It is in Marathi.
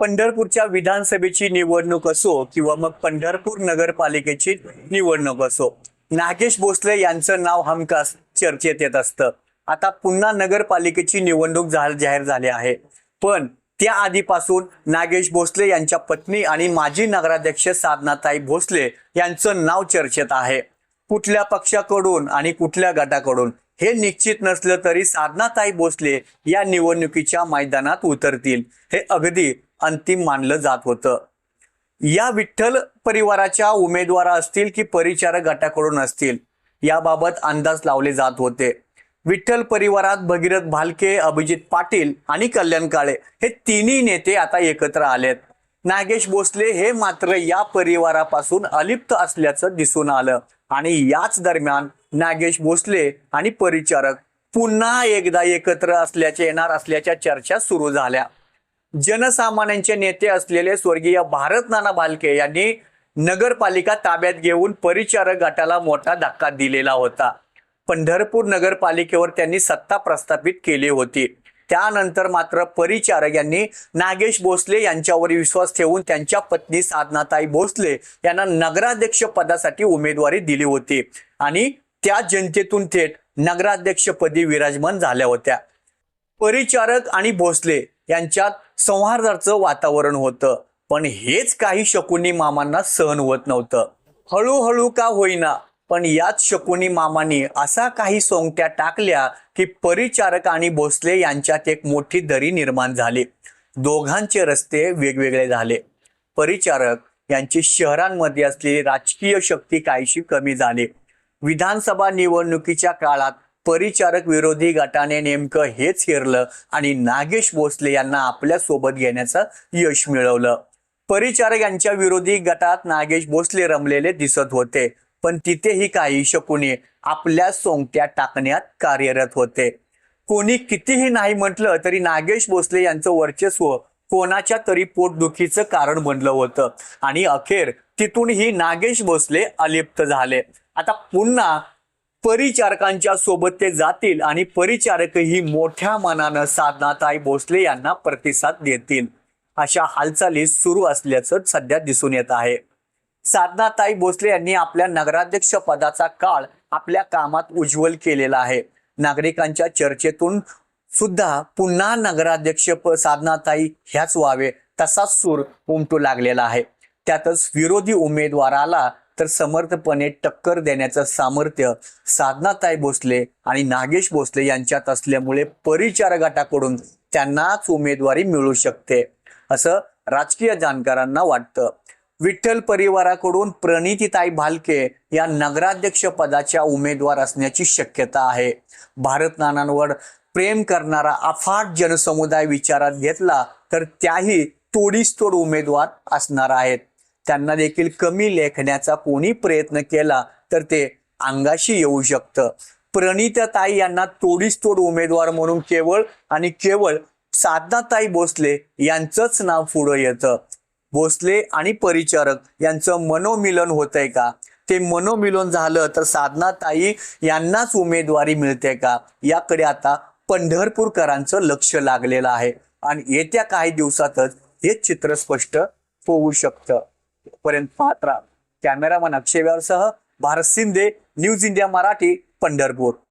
पंढरपूरच्या विधानसभेची निवडणूक असो किंवा मग पंढरपूर नगरपालिकेची निवडणूक असो नागेश भोसले यांचं नाव हमखास चर्चेत येत असतं. आता पुन्हा नगरपालिकेची निवडणूक जाहीर झाली आहे. पण त्या आधीपासून नागेश भोसले यांच्या पत्नी आणि माजी नगराध्यक्ष साधनाताई भोसले यांचं नाव चर्चेत आहे. कुठल्या पक्षाकडून आणि कुठल्या गटाकडून हे निश्चित नसलं तरी साधनाताई भोसले या निवडणुकीच्या मैदानात उतरतील. हे अगदी अंतिम मानलं जात होतं. या विठ्ठल परिवाराच्या उमेदवार असतील की परिचारक गटाकडून असतील याबाबत अंदाज लावले जात होते. विठ्ठल परिवारात भगीरथ भालके अभिजित पाटील आणि कल्याण काळे हे तिन्ही नेते आता एकत्र आलेत. नागेश भोसले हे मात्र या परिवारापासून अलिप्त असल्याचं दिसून आलं आणि याच दरम्यान नागेश भोसले आणि परिचारक पुन्हा एकदा एकत्र असल्याचे येणार असल्याच्या चर्चा सुरू झाल्या. जनसामान्यांचे नेते असलेले स्वर्गीय भारत नाना भालके यांनी नगरपालिका ताब्यात घेऊन परिचारक गटाला मोठा धक्का दिलेला होता. पंढरपूर नगरपालिकेवर त्यांनी सत्ता प्रस्थापित केली होती. त्यानंतर मात्र परिचारक यांनी नागेश भोसले यांच्यावर विश्वास ठेवून त्यांच्या पत्नी साधनाताई भोसले यांना नगराध्यक्ष पदासाठी उमेदवारी दिली होती आणि त्या जनतेतून थेट नगराध्यक्षपदी विराजमान झाल्या होत्या. परिचारक आणि भोसले यांच्यात संहार्दाचं वातावरण होतं. पण हेच काही शकुनी मामांना सहन होत नव्हतं. हळूहळू का होईना पण याच शकुनी मामांनी असा काही सोंगट्या टाकल्या की परिचारक आणि भोसले यांच्यात एक मोठी दरी निर्माण झाली. दोघांचे रस्ते वेगवेगळे झाले. परिचारक यांची शहरांमध्ये असलेली राजकीय शक्ती काहीशी कमी झाली. विधानसभा निवडणुकीच्या काळात परिचारक विरोधी गटाने नेमकं हेच हिरलं आणि नागेश भोसले यांना आपल्यासोबत घेण्याचं यश मिळवलं. परिचारक यांच्या विरोधी गटात नागेश भोसले रमलेले दिसत होते पण तिथेही काही शकुनी आपल्या सोंगट्या टाकण्यात कार्यरत होते. कोणी कितीही नाही म्हटलं तरी नागेश भोसले यांचं वर्चस्व कोणाच्या तरी पोटदुखीचं कारण बनलं होतं आणि अखेर तिथूनही नागेश भोसले अलिप्त झाले. आता पुन्हा परिचारकांच्या सोबत ते जातील आणि परिचारकही मोठ्या मनानं साधनाताई भोसले यांना प्रतिसाद देतील. अशा हालचाली सुरू असल्याचं सध्या दिसून येत आहे. साधनाताई भोसले यांनी आपल्या नगराध्यक्ष पदाचा काळ आपल्या कामात उज्ज्वल केलेला आहे. नागरिकांच्या चर्चेतून सुद्धा पुन्हा नगराध्यक्ष प- साधनाताई ह्याच व्हावे तसाच सूर उमटू लागलेला आहे. त्यातच विरोधी उमेदवाराला तर समर्थपणे टक्कर देण्याचं सामर्थ्य साधनाताई भोसले आणि नागेश भोसले यांच्यात असल्यामुळे परिचार गटाकडून त्यांनाच उमेदवारी मिळू शकते असं राजकीय जाणकारांना वाटतं. विठ्ठल परिवाराकडून प्रणितीताई भालके या नगराध्यक्ष पदाच्या उमेदवार असण्याची शक्यता आहे. भारत नानांवर प्रेम करणारा अफाट जनसमुदाय विचारात घेतला तर त्याही तोडीस तोड उमेदवार असणार आहेत. त्यांना देखील कमी लेखण्याचा कोणी प्रयत्न केला तर ते अंगाशी येऊ शकतं. प्रणितताई यांना तोडीस तोड उमेदवार म्हणून केवळ आणि केवळ साधनाताई भोसले यांचंच नाव पुढं येतं. भोसले आणि परिचारक यांचं मनोमिलन होतंय का? ते मनोमिलन झालं तर साधनाताई यांनाच उमेदवारी मिळते का? याकडे आता पंढरपूरकरांचं लक्ष लागलेलं आहे. आणि येत्या काही दिवसातच हे चित्र स्पष्ट होऊ शकतं. पर्यंत पाहत राहा. कॅमेरामन अक्षय सह भारत शिंदे न्यूज इंडिया मराठी पंढरपूर.